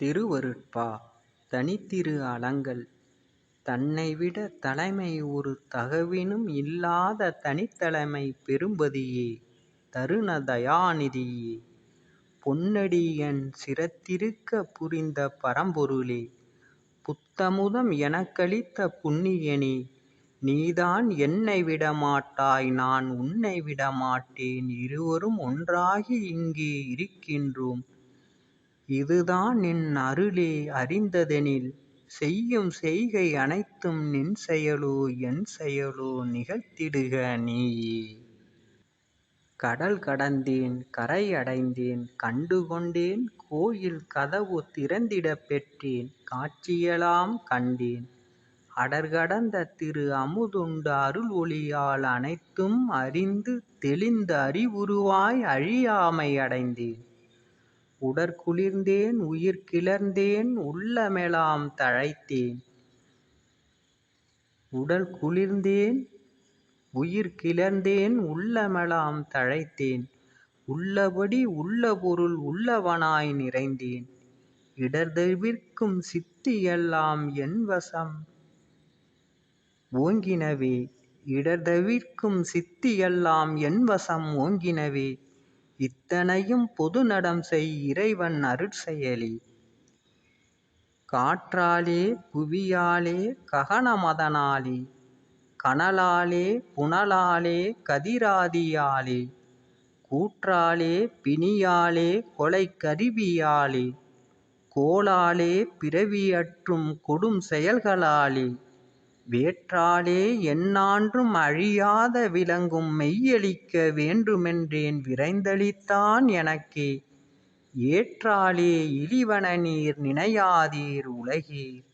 திருவருட்பா தனித்திரு அலங்கல் தன்னைவிட தலைமை ஒரு தகவினும் இல்லாத தனித்தலைமை பெரும்பதியே தருண தயாநிதியே பொன்னடியன் சிரத்திருக்க புரிந்த பரம்பொருளே புத்தமுதம் எனக்களித்த புண்ணியனே நீதான் என்னை விடமாட்டாய் நான் உன்னை விடமாட்டேன் இருவரும் ஒன்றாகி இங்கே இருக்கின்றோம். இதுதான் நின் அருளே அறிந்ததெனில். செய்யும் செய்கை அனைத்தும் நின் செயலோ என் செயலோ நிகழ்த்திடுக நீயே. கடல் கடந்தேன் கரை அடைந்தேன் கண்டுகொண்டேன் கோயில் கதவு திறந்திடப் பெற்றேன் காட்சியெலாம் கண்டேன். அடர்கடந்த திரு அமுதுண்டு அருள் ஒளியால் அனைத்தும் அறிந்து தெளிந்த அறிவுருவாய் அழியாமை அடைந்தேன். உடற்குளிர்ந்தேன் உயிர் கிளர்ந்தேன் உள்ளமெலாம் தழைத்தேன். உடல் குளிர்ந்தேன் உயிர் கிளர்ந்தேன் உள்ளமெலாம் தழைத்தேன். உள்ளபடி உள்ள பொருள் உள்ளவனாய் நிறைந்தேன். இடர்தவிர்க்கும் சித்தியெல்லாம் என் வசம். ஓங்கினவே இடர்தவிர்க்கும் சித்தியெல்லாம் என் வசம் ஓங்கினவே. இத்தனையும் பொதுநடம் செய் இறைவன் அருட்செயலி. காற்றாலே புவியாலே ககனமதனாலே கனலாலே புனலாலே கதிராதியாலே கூற்றாலே பிணியாலே கொலை கருவியாலே கோளாலே பிறவியற்றும் கொடும் செயல்களாலே வேற்றாலே எந்நான்றும் அழியாத விளங்கும் மெய்யளிக்க வேண்டுமென்றேன் விரைந்தளித்தான் எனக்கே. ஏற்றாலே இழிவன நீர் நினையாதீர் உலகீர்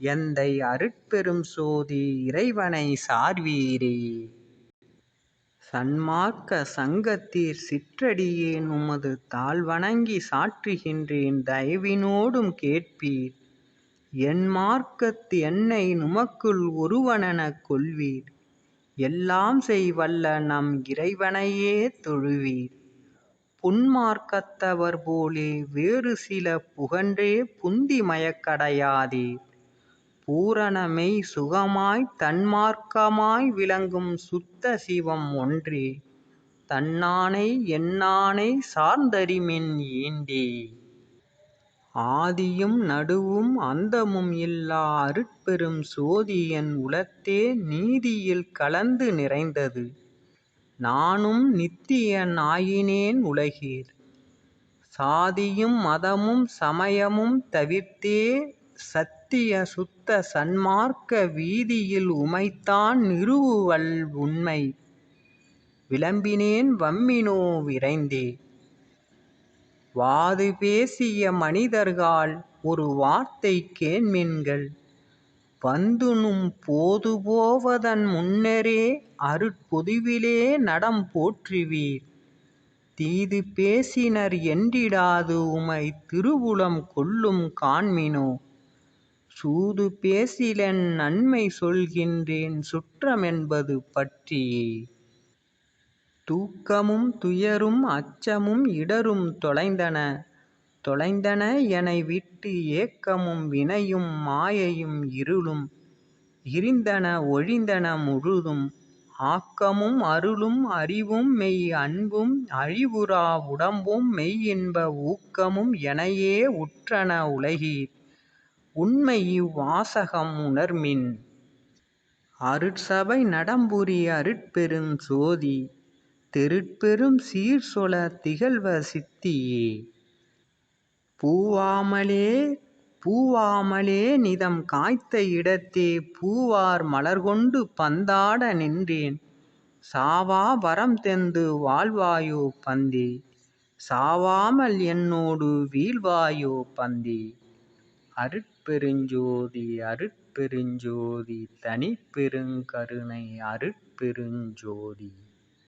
எந்தை அருட்பெரும் சோதி இறைவனைச் சார்வீரே. சன்மார்க்க சங்கத்தீர் சிற்றடியேன் உமது தாள்வணங்கிச் சாற்றுகின்றேன் தயவினோடும் கேட்பீர். என் மார்க்கத்து என்னை நுமக்குள் ஒருவனெனக் கொள்வீர். எல்லாம் செய் வல்ல நம் இறைவனையே தொழுவீர். புன்மார்க்கத்தவர் போலே வேறு சில புகன்றே புந்தி மயக்கடையாதீர். பூரணமெய் சுகமாய் சுகமாய்த் தன்மார்க்கமாய் விளங்கும் சுத்த சிவம் ஒன்றே. தன்னானை என்னானை சார்ந்தறிமின் ஈண்டே. ஆதியும் நடுவும் அந்தமும் இல்லா அருட்பெரும் சோதி என் உளத்தே நீதியில் கலந்து நிறைந்தது. நானும் நித்தியன் ஆயினேன் உலகீர். சாதியும் மதமும் சமயமும் தவிர்த்தே சத்திய சுத்த சன்மார்க்க வீதியில் உமைத்தான் நிறுவுவல் உண்மை. விளம்பினேன் வம்மினோ விரைந்தே. வாது பேசிய மனிதர்காள் ஒரு வார்த்தை கேண்மின்கள். வந்துநும் போது போவதன் முன்னரே அருட்பொதுவிலே நடம் போற்றுவீர். தீது பேசினர் என்றிடாது உமை திருவுளம் கொள்ளும் காண்மினோ. சூது பேசிலென் நன்மை சொல்கின்றேன் சுற்றமென்பது பற்றியே. தூக்கமும் துயரும் அச்சமும் இடரும் தொலைந்தன. தொலைந்தன என விட்டு ஏக்கமும் வினையும் மாயையும் இருளும். இருந்தன ஒழிந்தன முழுதும். ஆக்கமும் அருளும் அறிவும் மெய் அன்பும் அழிவுறா உடம்பும் மெய் இன்ப ஊக்கமும் எனையே உற்றன உலகீர். உண்மை இவ் வாசகம் உணர்மின். அருட்சபை நடம்புரி அருட்பெருஞ் சோதி. தெருட்பெரும் சீர் திகழ்வ சித்தியே. பூவாமலே பூவாமலே நிதம் காய்த்த இடத்தே பூவார் மலர்கொண்டு பந்தாட நின்றேன் சாவா வரம் தந்து வாழ்வாயோ பந்தே சாவாமல் என்னோடு வீழ்வாயோ பந்தே. அருட்பெருஞ்சோதி அருட்பெருஞ்சோதி அருட்பெருஞ் ஜோதி தனிப்பெருங் கருணை அருட்பெருஞ்சோதி